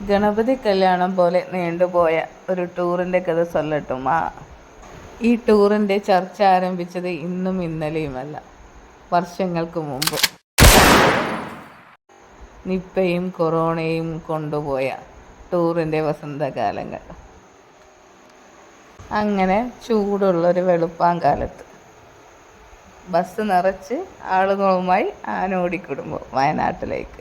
ഗണപതി കല്യാണം പോലെ നീണ്ടുപോയ ഒരു ടൂറിന്റെ കഥ സൊല്ലട്ടുമാ ഈ ടൂറിന്റെ ചർച്ച ആരംഭിച്ചത് ഇന്നും ഇന്നലെയുമല്ല വർഷങ്ങൾക്ക് മുമ്പ്. നിപ്പയും കൊറോണയും കൊണ്ടുപോയ ടൂറിന്റെ വസന്തകാലങ്ങൾ. അങ്ങനെ ചൂടുള്ളൊരു വെളുപ്പാങ്കാലത്ത് ബസ് നിറച്ച് ആളുകളുമായി ആനോടി കുടുംബം വയനാട്ടിലേക്ക്.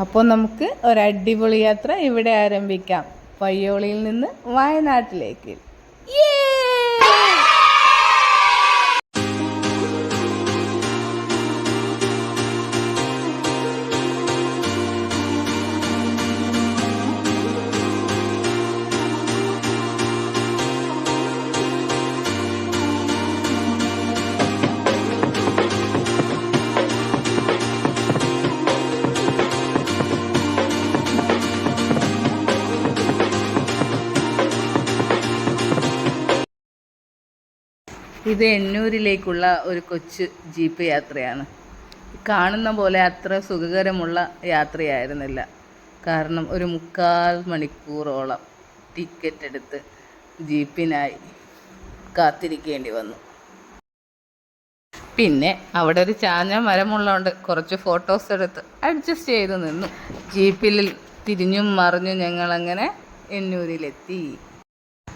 അപ്പോൾ നമുക്ക് ഒരു അടിപൊളി യാത്ര ഇവിടെ ആരംഭിക്കാം. പയ്യോളിയിൽ നിന്ന് വയനാട്ടിലേക്ക്. ഇത് എണ്ണൂരിലേക്കുള്ള ഒരു കൊച്ചു ജീപ്പ് യാത്രയാണ്. കാണുന്ന പോലെ അത്ര സുഖകരമുള്ള യാത്രയായിരുന്നില്ല. കാരണം ഒരു മുക്കാൽ മണിക്കൂറോളം ടിക്കറ്റ് എടുത്ത് ജീപ്പിനായി കാത്തിരിക്കേണ്ടി വന്നു. പിന്നെ അവിടെ ഒരു ചാഞ്ഞ മരമുള്ളതുകൊണ്ട് കുറച്ച് ഫോട്ടോസ് എടുത്ത് അഡ്ജസ്റ്റ് ചെയ്ത് നിന്നു. ജീപ്പിൽ തിരിഞ്ഞും മറിഞ്ഞും ഞങ്ങളങ്ങനെ എണ്ണൂരിലെത്തി.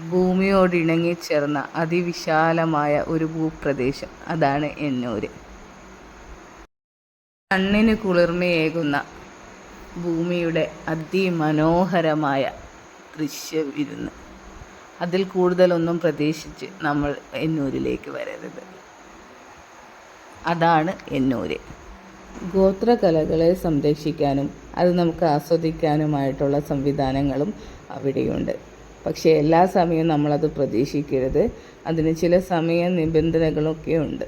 ഭൂമിയോട് ഇണങ്ങിച്ചേർന്ന അതിവിശാലമായ ഒരു ഭൂപ്രദേശം. അതാണ് എന്നൂര് കണ്ണിന് കുളിർമയേകുന്ന ഭൂമിയുടെ അതിമനോഹരമായ ദൃശ്യവിരുന്ന്. അതിൽ കൂടുതലൊന്നും പ്രതീക്ഷിച്ച് നമ്മൾ എന്നൂരിലേക്ക് വരരുത്. അതാണ് എന്നൂര് ഗോത്രകലകളെ സംരക്ഷിക്കാനും അത് നമുക്ക് ആസ്വദിക്കാനുമായിട്ടുള്ള സംവിധാനങ്ങളും അവിടെയുണ്ട്. പക്ഷേ എല്ലാ സമയവും നമ്മളത് പ്രതീക്ഷിക്കരുത്. അതിന് ചില സമയ നിബന്ധനകളൊക്കെ ഉണ്ട്.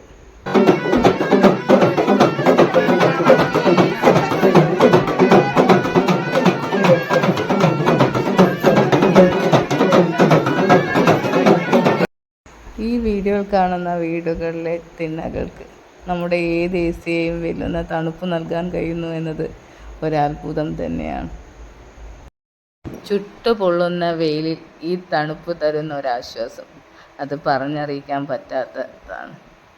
ഈ വീഡിയോ കാണുന്ന വീടുകളിലെ തിണ്ണകൾക്ക് നമ്മുടെ ഏത് എ സിയെയും വെല്ലുന്ന തണുപ്പ് നൽകാൻ കഴിയുന്നു എന്നത് ഒരത്ഭുതം തന്നെയാണ്. ചുട്ടുപൊള്ളുന്ന വെയിലിൽ ഈ തണുപ്പ് തരുന്ന ഒരാശ്വാസം. അത് പറഞ്ഞറിയിക്കാൻ പറ്റാത്തതാണ്.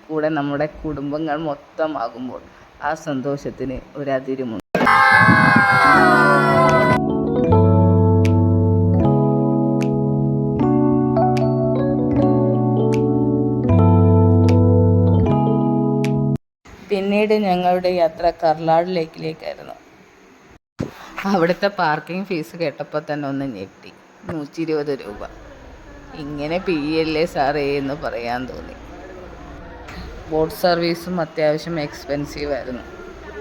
കൂടെ നമ്മുടെ കുടുംബങ്ങൾ മൊത്തമാകുമ്പോൾ ആ സന്തോഷത്തിന് ഒരതിരുമുണ്ട് പിന്നീട് ഞങ്ങളുടെ യാത്ര കർലാട് ലേക്കിലേക്കായിരുന്നു. അവിടുത്തെ പാർക്കിംഗ് ഫീസ് കേട്ടപ്പോൾ തന്നെ ഒന്ന് ഞെട്ടി. നൂറ്റി ഇരുപത് രൂപ. ഇങ്ങനെ പി അല്ലേ സാറേ എന്ന് പറയാൻ തോന്നി. ബോട്ട് സർവീസും അത്യാവശ്യം എക്സ്പെൻസീവ് ആയിരുന്നു.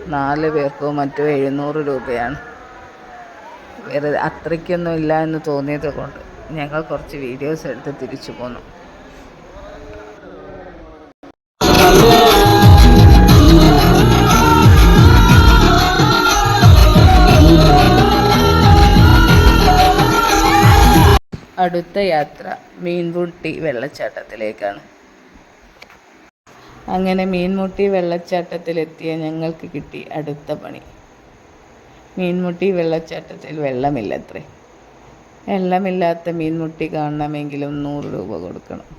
നാല് പേർക്കോ മറ്റോ എഴുന്നൂറ് രൂപയാണ്. വേറെ അത്രയ്ക്കൊന്നും ഇല്ല എന്ന് തോന്നിയത് കൊണ്ട് ഞങ്ങൾ കുറച്ച് വീഡിയോസ് എടുത്ത് തിരിച്ചു പോന്നു. അടുത്ത യാത്ര മീൻമുട്ടി വെള്ളച്ചാട്ടത്തിലേക്കാണ്. അങ്ങനെ മീൻമുട്ടി വെള്ളച്ചാട്ടത്തിലെത്തിയ ഞങ്ങൾക്ക് കിട്ടി അടുത്ത പണി. മീൻമുട്ടി വെള്ളച്ചാട്ടത്തിൽ വെള്ളമില്ലത്രേ. വെള്ളമില്ലാത്ത മീൻമുട്ടി കാണണമെങ്കിലും നൂറ് രൂപ കൊടുക്കണം.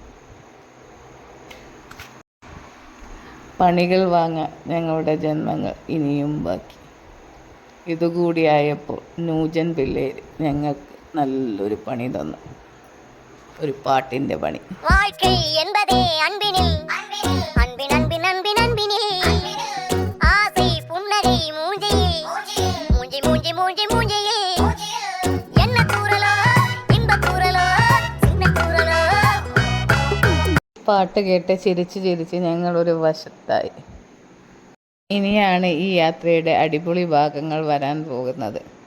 പണികൾ വാങ്ങാൻ ഞങ്ങളുടെ ജന്മങ്ങൾ ഇനിയും ബാക്കി. ഇതുകൂടിയായപ്പോൾ നൂജൻ പിള്ളേർ ഞങ്ങൾക്ക് നല്ലൊരു പണി തന്നു. ഒരു പാട്ടിന്റെ പണി. പാട്ട് കേട്ട് ചിരിച്ച് ചിരിച്ച് ഞങ്ങളൊരു വശത്തായി. ഇനിയാണ് ഈ യാത്രയുടെ അടിപൊളി ഭാഗങ്ങൾ വരാൻ പോകുന്നത്.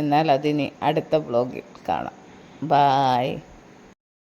എന്നാൽ അതിനി അടുത്ത ബ്ലോഗിൽ കാണാം. ബായ്